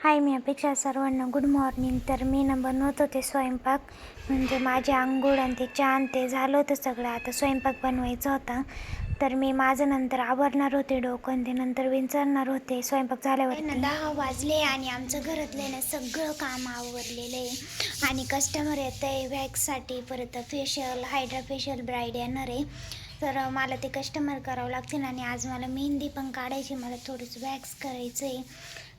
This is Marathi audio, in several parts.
हाय मी अपेक्षा सर्वांना गुड मॉर्निंग तर मी ना बनवत होते स्वयंपाक. म्हणजे माझे आंघोळ आणि ते चहा ते झालं होतं सगळं. आता स्वयंपाक बनवायचा होता. तर मी माझं नंतर आवरणार होते डोकं आणि ते नंतर विंचरणार होते. स्वयंपाक झाल्यावर ना दहा वाजले आणि आमचं घरातले ना सगळं काम आवरलेलं. आहे आणि कस्टमर येत आहे वॅक्ससाठी परत फेशियल हायड्रा फेशियल ब्राईड येणार आहे. तर मला ते कस्टमर करावं लागतील आणि आज मला मेहंदी पण काढायची मला थोडंसं वॅक्स करायचं आहे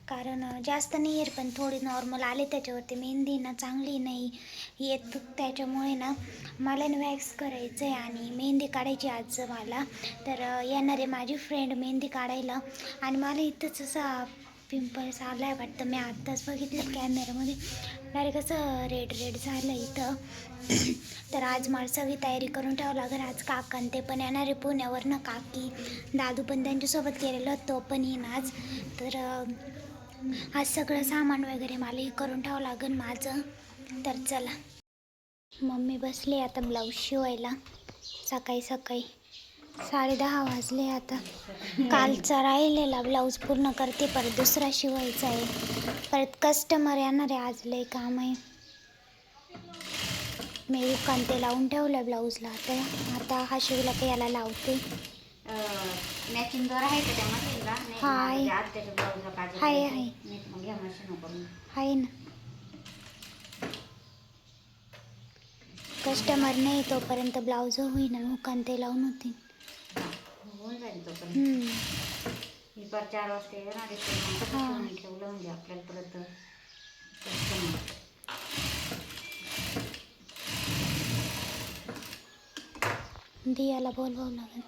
कारण जास्त नाही येत पण थोडी नॉर्मल आले त्याच्यावरती. मेहंदी ना चांगली नाही येत त्याच्यामुळे ना मला ना वॅक्स करायचं आहे आणि मेहंदी काढायची आज मला. तर येणारे माझी फ्रेंड मेहंदी काढायला आणि मला इथंच असा पिंपल्स आला आहे वाटतं. मी आत्ताच बघितलं कॅमेऱ्यामध्ये डायरेक्ट कसं रेड रेड झालं इथं. तर आज मला सगळी तयारी करून ठेवावं लागेल. आज काकान ते पण येणार आहे पुण्यावरनं. काकी दादू पण त्यांच्यासोबत गेलेलो तो पण येईन आज. तर आज सगळं सामान वगैरे मला हे करून ठेवावं लागेल माझं. तर चला. मम्मी बसली आता ब्लाऊज शिवायला. सकाळी सकाळी साडे दहा वाजले आता. कालचा राहिलेला ब्लाऊज पूर्ण करते परत दुसरा शिवायचा आहे. परत कस्टमर येणार आहे आज लय काम आहे. मी कांते लावून ठेवलं ब्लाऊजला आता. आता हा शिवला की याला लावते. मॅचिंग दोर आहे का त्यामध्ये का नाही हाय. माझ्या आत्याच्या ब्लाऊजला काजळ हाय, पाहिजे. हाय. नाही तर मग घ्या मशीन करून आहे ना कस्टमर नाही तोपर्यंत ब्लाऊज होईना मुकान ते लावून होतील होऊन जाईल तोपर्यंत हम्म. मी पर चार वाजता येणार आहे तर मग कसं हा. शिवून ठेवलं म्हणजे आपल्याला परत customer. दियाला बोलवावं लागेल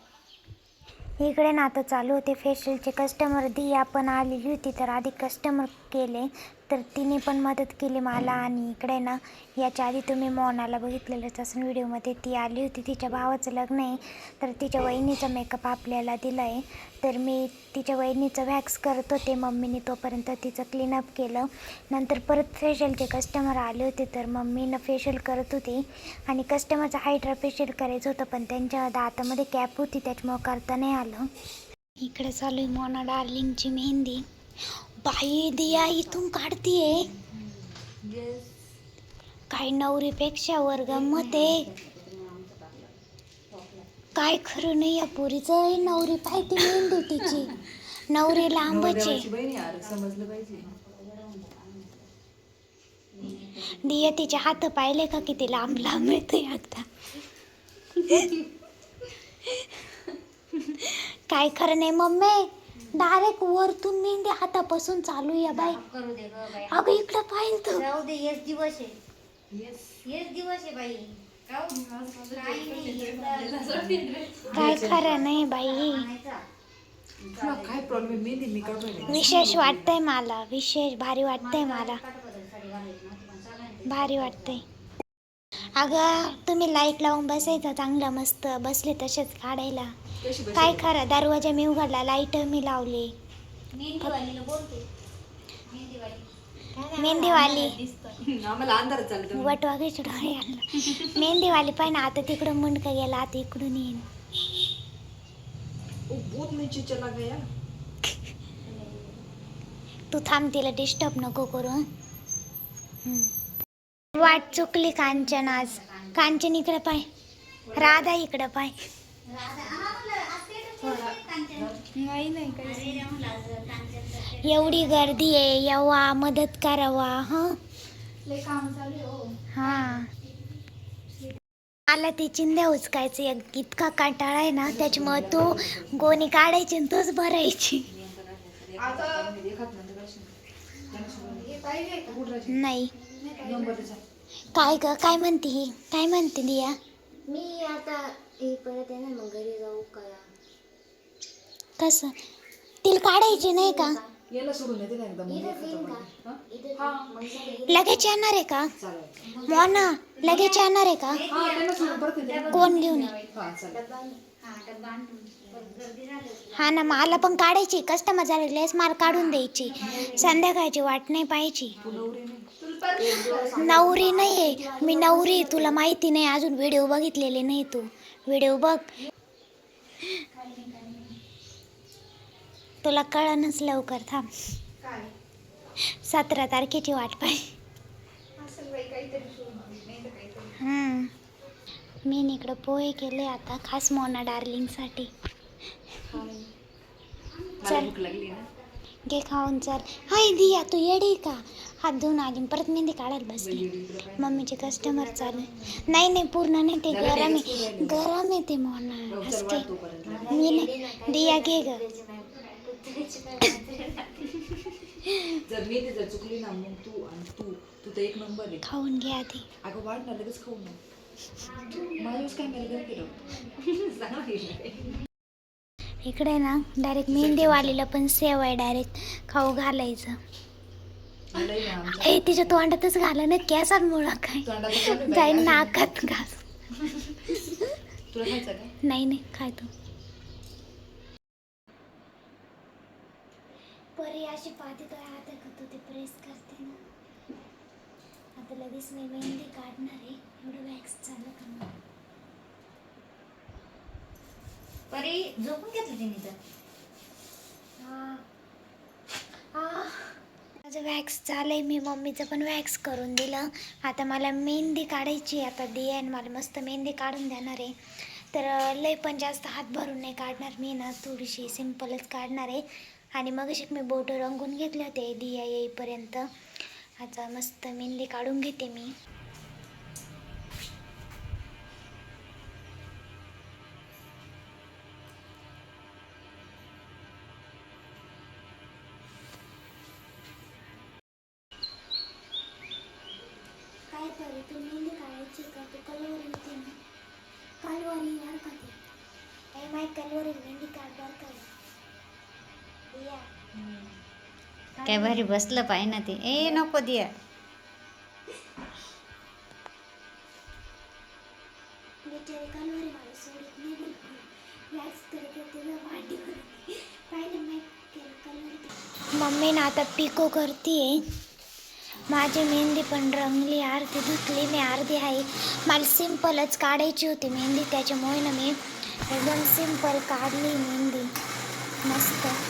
इकडे ना आता चालू होते फेशियलचे कस्टमर दिया पण आलेली होती तर आधी कस्टमर केले तर तिने पण मदत केली मला आणि इकडे ना याच्या आधी तुम्ही मोनाला बघितलेलंच असून व्हिडिओमध्ये ती आली होती तिच्या भावाचं लग्न आहे तर तिच्या वहिनीचा मेकअप आपल्याला दिला आहे तर मी तिच्या वहिनीचं वॅक्स करत होते मम्मीने तोपर्यंत तिचं क्लीनअप केलं. नंतर परत फेशियलचे कस्टमर आले होते तर मम्मीनं फेशियल करत होती आणि कस्टमरचं हायड्रा फेशियल करायचं होतं पण त्यांच्या दातामध्ये कॅप होती त्याच्यामुळं करता नाही आलं. इकडे चालू आहे मोना डार्लिंगची मेहंदी. बाई दिया इथून काढतीये. काय नवरीपेक्षा वर गंमत आहे काय खरं नाही या पोरीचं नवरी पाहिजे मेहंदी तिची. नवरी लांबच. दिया तिचे हात पाहिले का किती लांब लांब येते आता. काय खरं नाही मम्मी? डायरेक्ट वरतून मेहंदी हातापासून चालू या बाई. करू दे ग बाई. अगं इकडं पाहिजे तर. जाऊ दे हेच दिवस आहे. हेच दिवस आहे बाई. जाऊ. काही नाही. काय खरं नाही बाई. आणायचा. तुला काय प्रॉब्लेम मेहंदी मी काढून विशेष वाटतंय मला. विशेष भारी वाटतंय मला. साडी घालायची पण भारी वाटतंय. अगं तुम्ही लाइट लावून बसायचं चांगलं मस्त. बसले तसेच काढायला. काय खरं दरवाजा मी उघडला लाइट मी लावली. मेहंदीवालीला बोलते. मेहंदीवाली. मेहंदीवाली. आम्हाला अंधार चालतो वट वाघायचे डोळे आणलं. मेहंदीवाली पाय ना आता तिकडून मुंडका गेला आता इकडून येईन. ओ बहुत नीचे चला गया तू थांब तिला डिस्टर्ब नको करू हं? हं. वाट चुकली कांचन आज. कांचन इकडे पाय. राधा इकडे पाय. एवढी गर्दी आहे येवा मदत करावा हा? हा. मला ती चिंध्या उचकायचं एक इतका कंटाळा आहे ना त्याच्यामुळे तू गोणी काढायची आणि तूच भरायची. नाही. काय ग काय म्हणते? ही काय म्हणते दिया? मी आता हे परत येणार मग घरी जाऊ का कसं? तिला काढायची नाही का? याला सोडून येते ना लगेच येणार आहे का? मोना लगेच येणार आहे का? हा कोण घेऊन ये? हा ना मला पण काढायची. कस्टमर झाले लेस मार काढून द्यायची. संध्याकाळची वाट नाही पाहिजे तू नवरी नाही. नवरी नाही आहे मी नवरी आहे, तुला माहिती नाही. अजून व्हिडिओ बघितलेले नाही तू. व्हिडिओ बघ. तुला कळनच लवकर थांब. सतरा तारखेची वाट पाहिजे. मी न इकडं पोहे केले आता खास मोना डार्लिंगसाठी. मला भूक लागली ना. घे खाऊन चल. हाय दिया तू येडी का? हात धुवून आली परत मेहंदी काढायला बसली. मम्मीचे कस्टमर चालू. नाही नाही पूर्ण नाही ते गरम आहे. गरम आहे ते मोना. असते मी नाही दिया घे ग. जर मी ती जर चुकली ना मग तू आणि तू तू तर एक नंबर आहे. खाऊन घे आधी. अगं वाढ ना लगेच खाऊ ना माझ्याच काय मला घर केलं चांगला इकडे ना डायरेक्ट मेहंदीवालीला पण सेव आहे डायरेक्ट खाऊ घालायचं. ए तिच्या तोंडातच घाला ना काय. चालू आहे जाईन बाई. नाकात घास. तुला खायचं का? नाही नाही काय तू परी अशी पाहते तो आता का तू प्रेस करते ना. आता लगेच मी मेहंदी काढणार आहे. एवढं वॅक्स चालू का परी झोपून घेतलं तिने तर. माझं वॅक्स चाललंय. मी मम्मीचं पण वॅक्स करून दिलं. आता मला मेहंदी काढायची. आता आणि मला मस्त मेहंदी काढून देणार आहे. तर लय पण जास्त हात भरून नाही काढणार मी ना. थोडीशी सिम्पलच काढणार आहे. आणि मग मी बोटं रंगून घेतले होते दिया येईपर्यंत. आता मस्त मेहंदी काढून घेते मी. काय तरी तू मेहंदी काढायची का? तू कलवर येते ना. कालवर येणार का ते? काय माहीत कलवर मेहंदी काढणार का. काय भारी बसलं पाहिजे ना ते. ए नको दिया. मम्मी ना आता पिको करते माझी मेहंदी पण रंगली अर्धी धुतली मी अर्धी आहे. मला सिम्पलच काढायची होती मेहंदी त्याच्यामुळे ना मी एकदम सिंपल काढली मेहंदी. मस्त.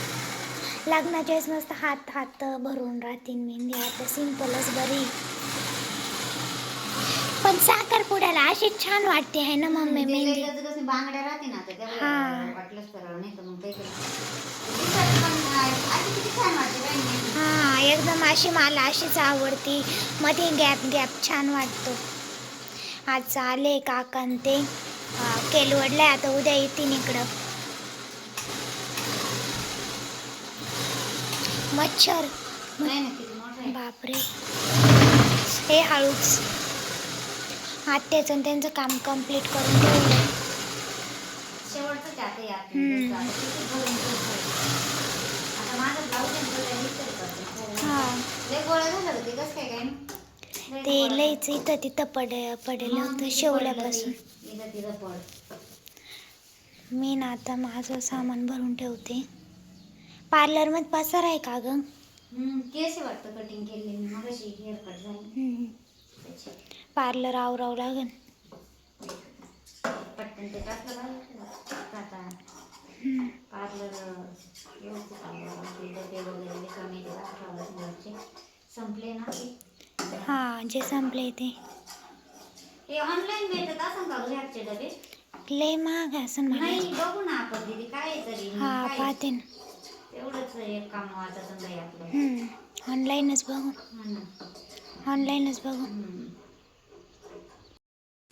लग्नाच्या वेळेस मस्त हात हात भरून राहतील मेहंदी आता सिम्पलच बरी. पण साखरपुड्याला अशी छान वाटते आहे ना मम्मी मेहंदी? कसं बांगड्या राहते ना आता हा. त्या वाटलंच करावं नाही तर मग काही दिसायला पण आधी किती छान वाटते बाई मेहंदी. हां एकदम अशी मला अशीच आवडती. मध्ये गॅप गॅप छान वाटतो. आज आले काकान ते केलवडलाय आता उद्या येतील इकडं. मच्छर. बापरे. हे हळूच. आत्याचं त्यांचं काम कंप्लीट करून ठेवलं हां ते लईच इथं तिथं पड पडेल होतं शेवल्यापासून. मी ना आता माझं सामान भरून ठेवते. पार्लरमध्ये पसार आहे का गं? हम्म, असे वाटतं कटिंग केली मी मगाशी हेअर कट झाली. त्याची पार्लर आवरावं लागेल. पटकन ते टाकलं बाहेर. आता पार्लर व्यवस्थित आवरावं. ते डबे वगैरे रिकामे ते दाखवावं घरचे. संपले ना? ते हां जे संपले ते. हे ऑनलाईन मिळतात असं का घरचे डबे? लय महाग आहे असं मला नाही बघू ना आपण. दीदी काय आहे तरी? हा काय? पाहते ना. एक काम आपलं. ऑनलाईनच बघू. ऑनलाईनच बघू.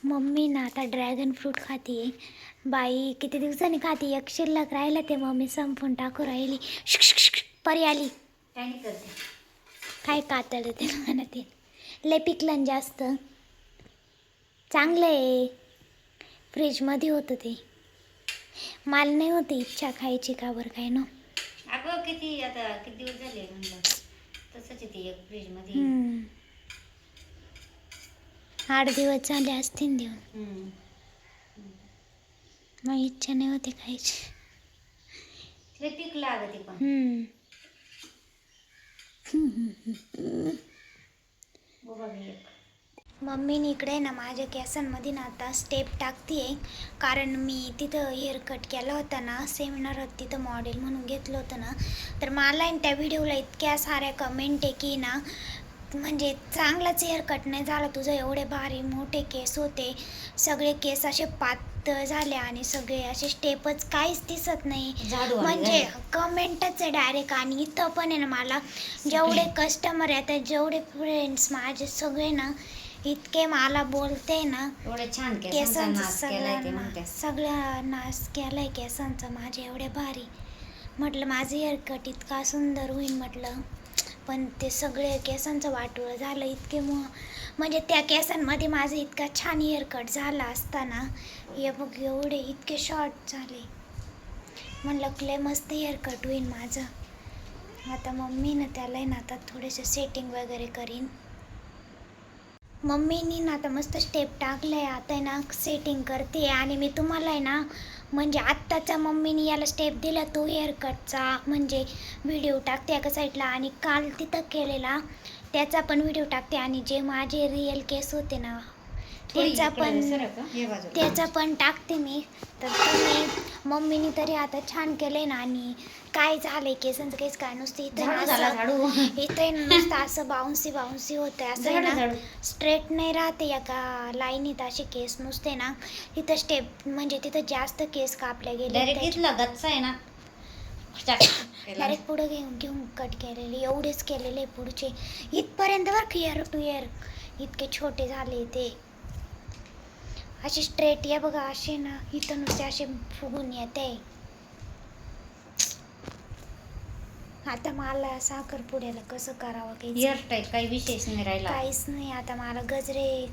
मम्मी ना आता ड्रॅगन फ्रूट खाते बाई किती दिवसांनी खाते? एक शिल्लक राहिलं ते मम्मी संपून टाकू राहिली. शुक, शुक, शुक, परी आली. काय नाही करते. काय कातड ते म्हणते लय पिकलं ना जास्त. चांगलं आहे. फ्रीजमध्ये होतं ते. मला नाही होती इच्छा खायची का बरं काय ना? अगं किती आता किती दिवस झाले म्हणलं तसंच आहे ते एक फ्रीजमध्ये हम्म. आठ दिवस झाले असतील देऊन हम्म. मग इच्छा नाही होती खायची ते पिकलं अगं ते पण हम्म. बघा मी एक मम्मीने इकडे ना माझ्या केसांमध्ये ना आता स्टेप टाकते कारण मी तिथं हेअर कट केला होता ना सेमिनारात तिथं मॉडेल म्हणून घेतलं होतं ना. तर मला आहे त्या व्हिडिओला इतक्या साऱ्या कमेंट आहे की ना म्हणजे चांगलाच हेअर कट नाही झाला. तुझं एवढे भारी मोठे केस होते. सगळे केस असे पातळ झाले आणि सगळे असे स्टेपच काहीच दिसत नाही. म्हणजे. कमेंटच आहे डायरेक्ट आणि इथं पण आहे ना मला. जेवढे कस्टमर आहेत जेवढे फ्रेंड्स माझे सगळे ना इतके मला बोलते ना एवढे छान केसांचा नाच केलाय ते सगळा म्हणते. सगळा नाश केलाय केसांचा. माझे एवढे भारी. म्हटलं माझं हेअर कट इतका सुंदर होईल म्हटलं. पण ते सगळे केसांचं वाटोळं झालं इतके मो म्हणजे त्या केसांमध्ये माझं इतका छान हेअर कट झाला असताना हे बघ एवढे इतके शॉर्ट झाले. म्हणलं लय मस्त हेअर कट होईल माझं. आता मम्मीनं त्याला ना आता थोडेसे सेटिंग वगैरे करीन. मम्मीनी ना आता मस्त स्टेप टाकले आता आहे ना सेटिंग करते. आणि मी तुम्हाला आहे ना म्हणजे आत्ताचा मम्मीनी याला स्टेप दिला तो हेअरकटचा म्हणजे व्हिडिओ टाकते एका साईडला आणि काल तिथं केलेला त्याचा पण व्हिडिओ टाकते. आणि जे माझे रिअल केस होते ना त्याचा पण त्याचा पण टाकते मी. तर तुम्ही मम्मीनी तरी आता छान केलंय ना आणि काय झालंय केसांचं काहीच काय नुसतं. इथं इथे नुसतं असं बाउन्सी बाउन्सी होते असं ना स्ट्रेट नाही राहते एका लाईनीत असे केस नुसते ना. तिथं स्टेप म्हणजे तिथं जास्त केस कापले गेले ना. केला. डायरेक्ट पुढे घेऊन घेऊन कट केलेले एवढेच केलेले पुढचे. इथपर्यंत बरं इयर टू इयर इतके छोटे झाले ते. असे स्ट्रेट या बघा असे ना इथं नुसते असे फुगून येते. आता मला साखरपुड्याला कसं करावं काही काही विशेष नाही राहिला. काहीच नाही आता मला गजरे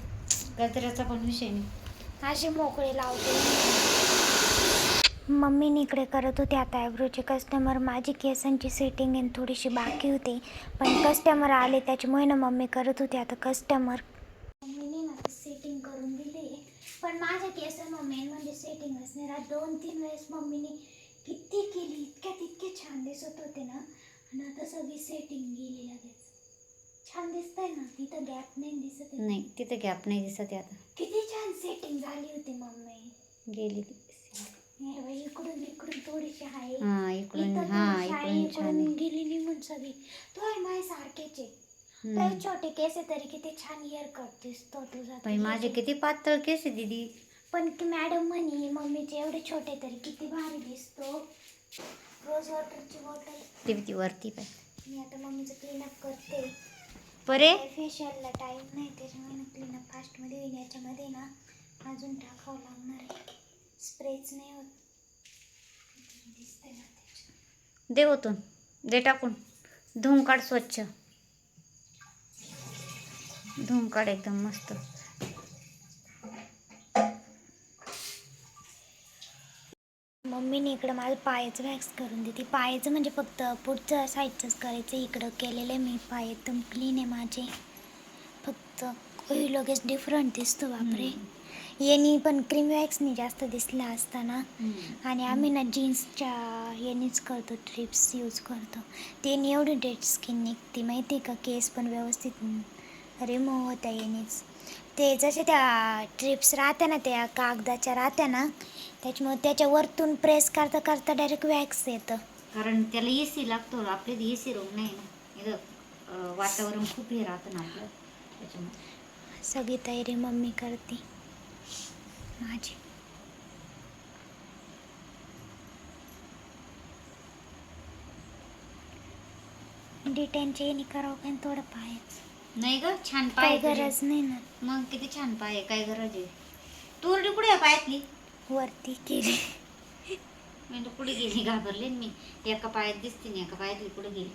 गजऱ्याचा पण विषय नाही. असे मोकळे लावते. मम्मीने इकडे करत होते आता ॲब्रोचे कस्टमर माझी केसांची सेटिंग आणि थोडीशी बाकी होती. पण कस्टमर आले त्याच्यामुळे ना मम्मी करत होते आता कस्टमर मम्मीने ना सेटिंग करून दिली पण माझ्या केसांना मेन म्हणजे सेटिंगच नाही राहत दोन तीन वेळेस मम्मीने किती केली इतक्यात इतके छान दिसत होते ना. आणि आता सगळी सेटिंग गेली लगेच. छान दिसतंय ना तिथं गॅप नाही दिसत आहे. नाही तिथे गॅप नाही दिसत आहे आता. किती छान सेटिंग झाली होती मम्मी. गेली ती. हे बाई, इकडून इकडून थोडीशी आहे. हा इकडून इथं हा थोडीशी आहे, इकडून छान. इकडून आहे गेली निघून सगळी. तो आहे माझे सारखेच आहे. लय छोटे केस आहे तरी किती छान हेअर कट दिसतो तुझा बाई माझे किती पातळ केस आहे दीदी. पण की मॅडम म्हणे मम्मीचे एवढे छोटे तरी किती भारी दिसतो. रोज वॉटरची बॉटल ती ती वरती पाय मी आता मम्मीचं क्लीनअप करते. परे फेशियलला टाईम नाही त्याच्यामुळे ना क्लीनअप फास्टमध्ये होईल. याच्यामध्ये ना अजून टाकावं लागणार आहे. स्प्रेच नाही होत. दिसतंय ना त्याच्यात दे ओतून. दे टाकून. धुवून काढ स्वच्छ. धुवून काढ एकदम मस्त. मम्मीने इकडं माझं पायाचं वॅक्स करून देते पायाचं म्हणजे फक्त पुढचं साईडचंच करायचं इकडं केलेलं आहे मी. पाय एकदम क्लीन आहे माझे. फक्त काही लगेच डिफरंट दिसतो बापरे. यांनी पण क्रीम वॅक्सनी जास्त दिसला असताना. आणि आम्ही ना जीन्सच्या यानेच करतो ट्रिप्स यूज करतो. त्याने एवढी डेड स्किन निघते माहिती आहे का? केस पण व्यवस्थित रिमूव्ह होत्या यानेच ते जसे त्या ट्रिप्स राहत्या ना त्या कागदाच्या राहत्या ना त्याच्यामुळे त्याच्या वरतून प्रेस करता करता डायरेक्ट वॅक्स येतं. कारण त्याला ए सी लागतो आपले ए सी रूम नाही ना. इथं वातावरण खूप हे राहतं ना आपलं त्याच्यामुळे. सगळी तयारी मम्मी करते. माझी. डिटेनचे करावं काय थोडं पायच. नाही ग छान पाय आहे गरज नाही ना. मग किती छान पाय आहे काय गरज आहे? तू कुठे आहे पायातली? वरती केली मी कुठे गेली घाबरले ना मी. एका पायात दिसते नाही एका पायातली कुठे गेली?